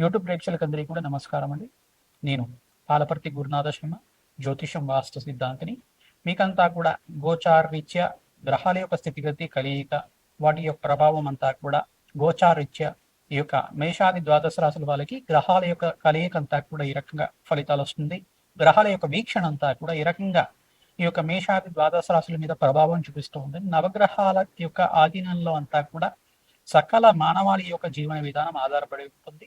YouTube ప్రేక్షకులందరికీ కూడా నమస్కారం అండి. నేను పాలపర్తి గురునాథ శర్మ జ్యోతిషం వాస్తు సిద్ధాంతిని. మీకంతా కూడా గోచార రీత్య గ్రహాల యొక్క స్థితిగతి కలియిక వాటి యొక్క ప్రభావం అంతా కూడా గోచార రీత్య ఈ యొక్క మేషాది ద్వాదశ రాశుల వాళ్ళకి గ్రహాల యొక్క కలయిక అంతా కూడా ఈ రకంగా ఫలితాలు వస్తుంది. గ్రహాల యొక్క వీక్షణ అంతా కూడా ఈ రకంగా ఈ యొక్క మేషాది ద్వాదశ రాశుల మీద ప్రభావం చూపిస్తూ ఉంది. నవగ్రహాల యొక్క ఆధీనంలో అంతా కూడా సకల మానవాళి యొక్క జీవన విధానం ఆధారపడి ఉంటుంది.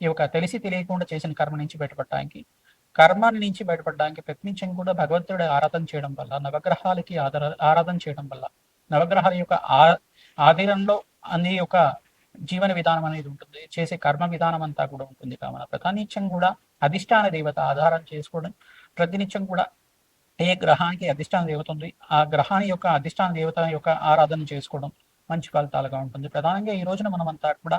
ఈ యొక్క తెలిసి తెలియకుండా చేసిన కర్మ నుంచి బయటపడడానికి కర్మ నుంచి బయటపడడానికి ప్రతినిత్యం కూడా భగవంతుడి ఆరాధన చేయడం వల్ల నవగ్రహాలకి ఆధార ఆరాధన చేయడం వల్ల నవగ్రహాల యొక్క ఆ ఆధీనంలో అనే యొక్క జీవన విధానం అనేది ఉంటుంది. చేసే కర్మ విధానం అంతా కూడా ఉంటుంది కావున. ప్రతినిత్యం కూడా అధిష్టాన దేవత ఆధారం చేసుకోవడం ప్రతినిత్యం కూడా ఏ గ్రహానికి అధిష్టాన దేవత ఉంది ఆ గ్రహాన్ని యొక్క అధిష్టాన దేవత యొక్క ఆరాధన చేసుకోవడం మంచి ఫలితాలుగా ఉంటుంది. ప్రధానంగా ఈ రోజున మనం అంతా కూడా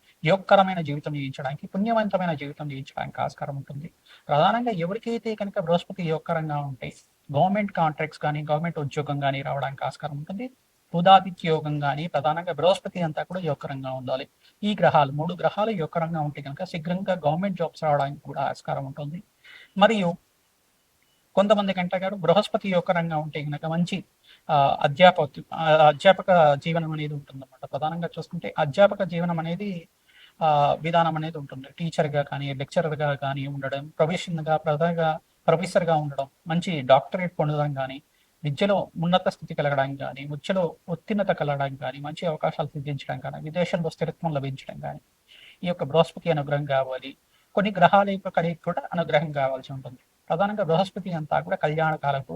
యోగకరమైన జీవితం జీవించడానికి పుణ్యవంతమైన జీవితం జీవించడానికి ఆస్కారం ఉంటుంది. ప్రధానంగా ఎవరికైతే కనుక బృహస్పతి యోగకరంగా ఉంటే గవర్నమెంట్ కాంట్రాక్ట్స్ కానీ గవర్నమెంట్ ఉద్యోగం కానీ రావడానికి ఆస్కారం ఉంటుంది. బుధాదిత్య యోగం కానీ ప్రధానంగా బృహస్పతి అంతా కూడా యోగకరంగా ఉండాలి. ఈ గ్రహాలు మూడు గ్రహాలు యోగకరంగా ఉంటే కనుక శీఘ్రంగా గవర్నమెంట్ జాబ్స్ రావడానికి కూడా ఆస్కారం ఉంటుంది. మరియు కొంతమంది కంటే గారు బృహస్పతి యోగకరంగా ఉంటే కనుక మంచి అధ్యాపక అధ్యాపక జీవనం అనేది ఉంటుందన్నమాట. ప్రధానంగా చూసుకుంటే అధ్యాపక జీవనం అనేది విధానం అనేది ఉంటుంది. టీచర్గా కానీ లెక్చరర్గా కానీ ఉండడం ప్రొఫెషన్గా ప్రధానంగా ప్రొఫెసర్గా ఉండడం మంచి డాక్టరేట్ పొందడం కానీ విద్యలో ఉన్నత స్థితి కలగడానికి కానీ విద్యలో ఉత్తీర్ణత కలగడానికి కానీ మంచి అవకాశాలు సిద్ధించడం కానీ విదేశంలో స్థిరత్వం లభించడం కానీ ఈ యొక్క బృహస్పతి అనుగ్రహం కావాలి. కొన్ని గ్రహాల యొక్క కలిగి కూడా అనుగ్రహం కావాల్సి ఉంటుంది. ప్రధానంగా బృహస్పతి అంతా కూడా కళ్యాణ కాలకు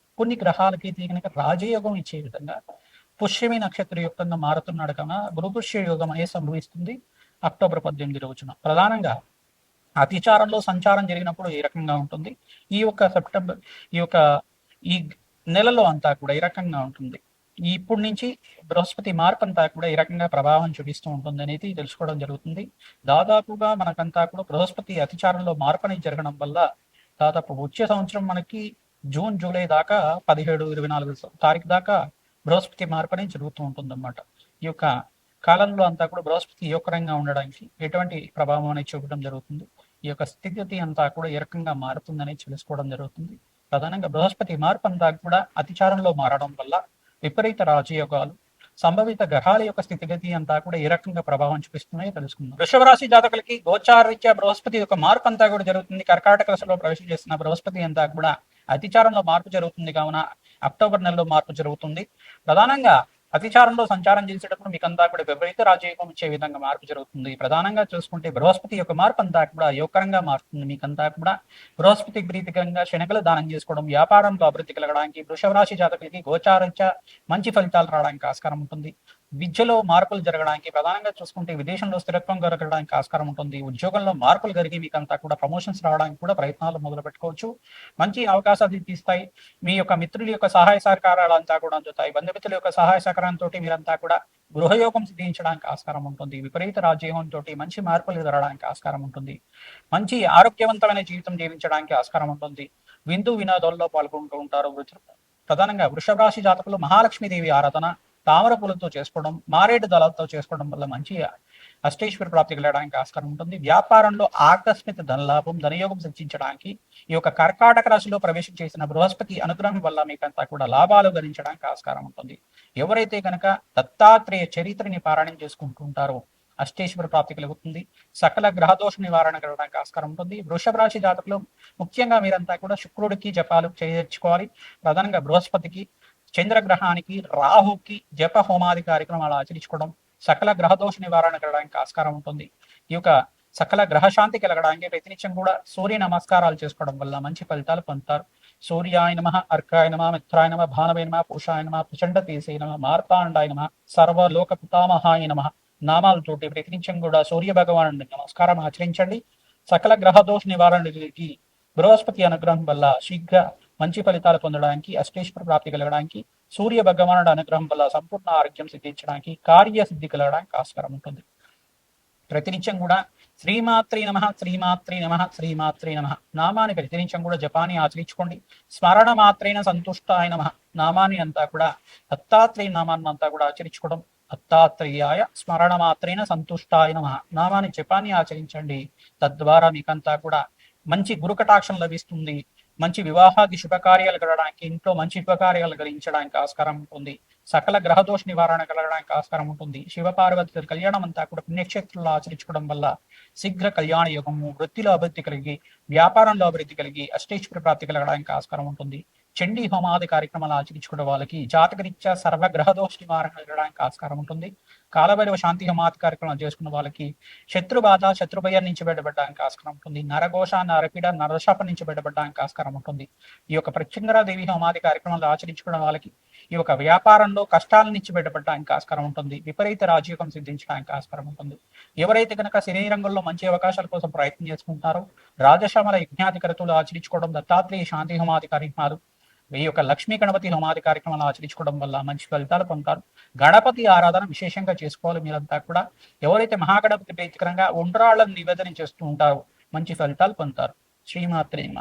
కొన్ని గ్రహాలకి కనుక రాజయోగం ఇచ్చే విధంగా పుష్యమి నక్షత్ర యుక్తంగా మారుతున్నాడు కన్నా గురుపుష్య యోగం అనేది సంభవిస్తుంది? అక్టోబర్ పద్దెనిమిది రోజున. ప్రధానంగా అతిచారంలో సంచారం జరిగినప్పుడు ఏ రకంగా ఉంటుంది? ఈ యొక్క సెప్టెంబర్ ఈ యొక్క ఈ నెలలో అంతా కూడా ఈ రకంగా ఉంటుంది? ఇప్పటి నుంచి బృహస్పతి మార్పు అంతా కూడా ఈ రకంగా ప్రభావం చూపిస్తూ ఉంటుంది అనేది తెలుసుకోవడం జరుగుతుంది. దాదాపుగా మనకంతా కూడా బృహస్పతి అతిచారంలో మార్పు అనేది జరగడం వల్ల దాదాపు వచ్చే సంవత్సరం మనకి జూన్ జూలై దాకా పదిహేడు ఇరవై నాలుగు తారీఖు దాకా బృహస్పతి మార్పు జరుగుతూ జరుగుతూ ఉంటుందన్నమాట. ఈ యొక్క కాలంలో అంతా కూడా బృహస్పతి యోగకరంగా ఉండడానికి ఎటువంటి ప్రభావం అనేది చూపడం జరుగుతుంది. ఈ యొక్క స్థితి అంతా కూడా ఏ రకంగా మారుతుందని తెలుసుకోవడం జరుగుతుంది. ప్రధానంగా బృహస్పతి మార్పు అంతా కూడా అతిచారంలో మారడం వల్ల విపరీత రాజయోగాలు సంభవిత గ్రహాల యొక్క స్థితిగతి అంతా కూడా ఏ రకంగా ప్రభావం చూపిస్తున్నాయో తెలుసుకుందాం. వృషభ రాశి జాతకులకి గోచారీత్యా బృహస్పతి యొక్క మార్పు అంతా కూడా జరుగుతుంది. కర్కాటక రాశిలో ప్రవేశం చేస్తున్న బృహస్పతి అంతా కూడా అతిచారంలో మార్పు జరుగుతుంది కావున అక్టోబర్ నెలలో మార్పు జరుగుతుంది. ప్రధానంగా అతిచారంలో సంచారం చేసేటప్పుడు మీకంతా కూడా విపరీత రాజయోగం ఇచ్చే విధంగా మార్పు జరుగుతుంది. ప్రధానంగా చూసుకుంటే బృహస్పతి యొక్క మార్పు అంతా కూడా యోగకరంగా మారుతుంది. మీకంతా కూడా బృహస్పతి ప్రీతికరంగా శనగలు దానం చేసుకోవడం వ్యాపారంలో అభివృద్ధి కలగడానికి వృషభ రాశి జాతకులకి గోచారత్య మంచి ఫలితాలు రావడానికి ఆస్కారం ఉంటుంది. విద్యలో మార్పులు జరగడానికి ప్రధానంగా చూసుకుంటే విదేశంలో స్థిరత్వం దొరకడానికి ఆస్కారం ఉంటుంది. ఉద్యోగంలో మార్పులు జరిగి మీకు అంతా కూడా ప్రమోషన్స్ రావడానికి కూడా ప్రయత్నాలు మొదలు పెట్టుకోవచ్చు. మంచి అవకాశాలు తీస్తాయి. మీ యొక్క మిత్రుల యొక్క సహాయ సహకారాలు అంతా కూడా అందుతాయి. బంధుమిత్రుల యొక్క సహాయ సహకారంతో మీరంతా కూడా గృహయోగం సిద్ధించడానికి ఆస్కారం ఉంటుంది. విపరీత రాజ్యోగంతో మంచి మార్పులు జరగడానికి ఆస్కారం ఉంటుంది. మంచి ఆరోగ్యవంతమైన జీవితం జీవించడానికి ఆస్కారం ఉంటుంది. విందు వినోదాల్లో పాల్గొంటూ ఉంటారు. ప్రధానంగా వృషభ రాశి జాతకులు మహాలక్ష్మీదేవి ఆరాధన. తామర పూలతో చేసుకోవడం మారేడు దళాలతో చేసుకోవడం వల్ల మంచి అష్టేశ్వర ప్రాప్తి కలగడానికి ఆస్కారం ఉంటుంది. వ్యాపారంలో ఆకస్మిక ధనలాభం ధనయోగం సిద్ధించడానికి ఈ యొక్క కర్కాటక రాశిలో ప్రవేశం చేసిన బృహస్పతి అనుగ్రహం వల్ల మీకంతా కూడా లాభాలు గణించడానికి ఆస్కారం ఉంటుంది. ఎవరైతే కనుక దత్తాత్రేయ చరిత్రని పారాయణం చేసుకుంటూ ఉంటారో అష్టేశ్వర ప్రాప్తి కలుగుతుంది. సకల గ్రహదోష నివారణ కలగడానికి ఆస్కారం ఉంటుంది. వృషభ రాశి జాతకులు ముఖ్యంగా మీరంతా కూడా శుక్రుడికి జపాలు చేర్చుకోవాలి. ప్రధానంగా బృహస్పతికి చంద్రగ్రహానికి రాహుకి జప హోమాది కార్యక్రమాలు ఆచరించుకోవడం సకల గ్రహదోష నివారణ కలగడానికి ఆస్కారం ఉంటుంది. ఈ యొక్క సకల గ్రహశాంతి కలగడానికి ప్రతినిత్యం కూడా సూర్య నమస్కారాలు చేసుకోవడం వల్ల మంచి ఫలితాలు పొందుతారు. సూర్యాయ నమ అర్కాయ నమ మిత్రాయ నమ భానవే నమ పూషాయ నమ ప్రచండ తీసే నమ మార్తాండాయ నమ సర్వలోక పితామహాయ నమ నామాలతోటి ప్రతినిత్యం కూడా సూర్య భగవాను నమస్కారం ఆచరించండి. సకల గ్రహ దోష నివారణకి బృహస్పతి అనుగ్రహం వల్ల శీఘ్ర మంచి ఫలితాలు పొందడానికి అష్టేశ్వర ప్రాప్తి కలగడానికి సూర్య భగవానుడు అనుగ్రహం వల్ల సంపూర్ణ ఆరోగ్యం సిద్ధించడానికి కార్య సిద్ధి కలగడానికి ఆస్కారం ఉంటుంది. ప్రతినిత్యం కూడా శ్రీమాత్రి నమ శ్రీమాత్రి నమ శ్రీమాత్రి నమ. నామాన్ని ప్రతినిత్యం కూడా జపాన్ని ఆచరించుకోండి. స్మరణ మాత్రేన సంతుష్టాయ నమ. నామాన్ని అంతా కూడా దత్తాత్రేయ నామాన్ని అంతా కూడా ఆచరించుకోవడం దత్తాత్రేయాయ స్మరణ మాత్రేన సంతుష్టాయ నమ. నామాన్ని జపాన్ని ఆచరించండి. తద్వారా మీకంతా కూడా మంచి గురుకటాక్షం లభిస్తుంది. మంచి వివాహాది శుభకార్యాలు కలగడానికి ఇంట్లో మంచి శుభకార్యాలు కలిగించడానికి ఆస్కారం ఉంటుంది. సకల గ్రహదోష నివారణ కలగడానికి ఆస్కారం ఉంటుంది. శివ పార్వతి కళ్యాణం అంతా కూడా పుణ్యక్షేత్రంలో ఆచరించుకోవడం వల్ల శీఘ్ర కళ్యాణ యోగము వృత్తిలో అభివృద్ధి కలిగి వ్యాపారంలో అభివృద్ధి కలిగి అష్టేశ్వర ప్రాప్తి కలగడానికి ఆస్కారం ఉంటుంది. చండీ హోమాది కార్యక్రమాలు ఆచరించుకున్న వాళ్ళకి జాతకరీత్యా సర్వ దోష నివారణ జరగడానికి ఆస్కారం ఉంటుంది. కాలభైరవ శాంతి హోమాది కార్యక్రమాలు చేసుకున్న వాళ్ళకి శత్రు బాధ శత్రుభయం నుంచి బయటపడడానికి ఆస్కారం ఉంటుంది. నరఘోష నరపీడ నరశాపం నుంచి బయటపడడానికి ఆస్కారం ఉంటుంది. ఈ యొక్క ప్రత్యంగరాదేవి హోమాది కార్యక్రమాలు ఆచరించుకున్న వాళ్ళకి ఈ యొక్క వ్యాపారంలో కష్టాల నుంచి బయటపడడానికి ఆస్కారం ఉంటుంది. విపరీత రాజయోగం సిద్ధించడానికి ఆస్కారం ఉంటుంది. ఎవరైతే కనుక సినీ రంగంలో మంచి అవకాశాల కోసం ప్రయత్నం చేసుకుంటారో రాజశ్యామల యజ్ఞాధికరతులు ఆచరించుకోవడం దత్తాత్రేయ శాంతి హోమాది కార్యక్రమాలు ఈ యొక్క లక్ష్మీ గణపతి హోమాది కార్యక్రమాలు ఆచరించుకోవడం వల్ల మంచి ఫలితాలు పొందుతారు. గణపతి ఆరాధన విశేషంగా చేసుకోవాలి మీరంతా కూడా. ఎవరైతే మహాగణపతి ప్రీతికరంగా ఉండ్రాళ్ళను నివేదన చేస్తూ ఉంటారో మంచి ఫలితాలు పొందుతారు. శ్రీమాత్రేమ